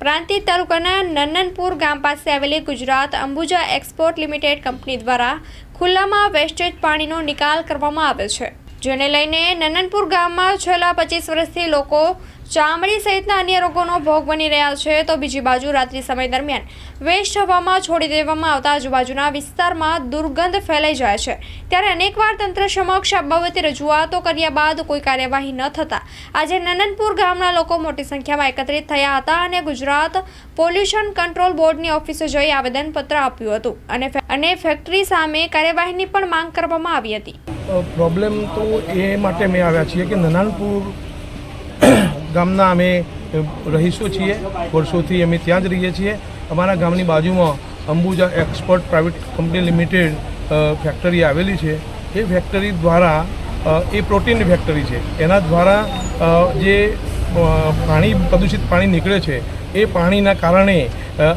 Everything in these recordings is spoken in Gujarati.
પ્રાંતિજ તાલુકાના નંદનપુર ગામ પાસે આવેલી Gujarat Ambuja export limited company દ્વારા ખુલ્લામાં વેસ્ટેજ પાણીનો નિકાલ કરવામાં આવે છે. જેને લઈને નંદનપુર ગામમાં છેલ્લા પચીસ વર્ષથી લોકો ચામડી સહિતના અન્ય રોગોનો ભોગ બની રહ્યા છે, તો બીજી બાજુ રાત્રિ સમય દરમિયાન વેસ્ટ હવામાં છોડી દેવામાં આવતા આજુબાજુના વિસ્તારમાં દુર્ગંધ ફેલાઈ જાય છે. ત્યારે અનેકવાર તંત્ર સમક્ષ આ બાબતે રજૂઆતો કર્યા બાદ કોઈ કાર્યવાહી ન થતા આજે નનનપુર ગામના લોકો મોટી સંખ્યામાં એકત્રિત થયા હતા અને ગુજરાત પોલ્યુશન કંટ્રોલ બોર્ડની ઓફિસે જઈ આવેદનપત્ર આપ્યું હતું અને અને ફેક્ટરી સામે કાર્યવાહીની પણ માંગ કરવામાં આવી હતી. પ્રોબ્લેમ તો એ માટે મેં આવ્યા છીએ કે નનાનપુર ગામના અમે રહીશો છીએ, વર્ષોથી અમે ત્યાં જ રહીએ છીએ. અમારા ગામની બાજુમાં Ambuja expert private company limited factory આવેલી છે. એ ફેક્ટરી દ્વારા એ પ્રોટીનની ફેક્ટરી છે. એના દ્વારા જે પાણી, પ્રદૂષિત પાણી નીકળે છે, એ પાણીના કારણે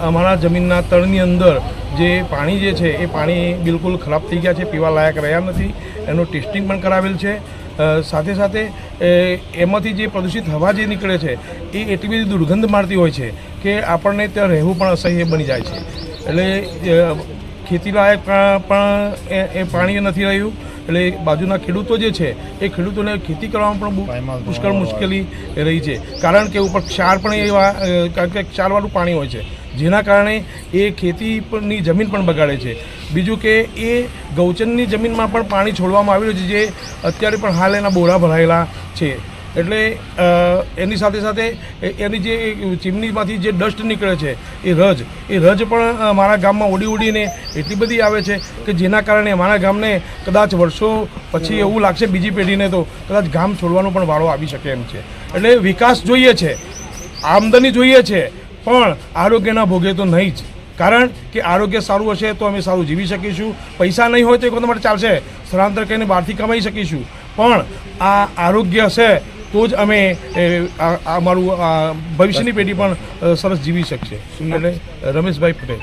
અમારા જમીનના તળની અંદર જે પાણી જે છે, એ પાણી બિલકુલ ખરાબ થઈ ગયા છે, પીવા લાયક રહ્યા નથી. એનું ટેસ્ટિંગ પણ કરાવેલ છે. સાથે સાથે એમાંથી જે પ્રદૂષિત હવા જે નીકળે છે એ એટલી બધી દુર્ગંધ મારતી હોય છે કે આપણને ત્યાં રહેવું પણ અસહ્ય બની જાય છે. એટલે ખેતીલાયક ખેતી લાયક પણ એ પાણી નથી રહ્યું. એટલે બાજુના ખેડૂતો જે છે એ ખેડૂતોને ખેતી કરવામાં પણ બહુ પુષ્કળ મુશ્કેલી રહી છે. કારણ કે ઉપર ક્ષાર પણ એવા કારણ કે ક્ષારવાળું પાણી હોય છે. જેના કારણે એ ખેતી પરની જમીન પણ બગાડે છે. બીજું કે એ ગૌચરની જમીનમાં પણ પાણી છોડવામાં આવી રહ્યું છે જે અત્યારે પણ હાલ એના બોરા ભરાયેલા છે. એટલે એની સાથે સાથે એની જે ચીમનીમાંથી જે ડસ્ટ નીકળે છે, એ રજ એ રજ પણ મારા ગામમાં ઉડી ઉડીને એટલી બધી આવે છે કે જેના કારણે મારા ગામને કદાચ વર્ષો પછી એવું લાગશે બીજી પેઢીને તો કદાચ ગામ છોડવાનો પણ વાળો આવી શકે એમ છે. એટલે વિકાસ જોઈએ છે, આમદની જોઈએ છે પણ આરોગ્યના ભોગે તો નહીં જ. કારણ કે આરોગ્ય સારું હશે તો અમે સારું જીવી શકીશું. પૈસા નહીં હોય તો એક માટે ચાલશે. સ્થળાંતર કરીને બહારથી કમાઈ શકીશું. પણ આ આરોગ્ય હશે તો જ અમે અમારું ભવિષ્યની પેઢી પણ સરસ જીવી શકશે. એટલે રમેશભાઈ પટેલ.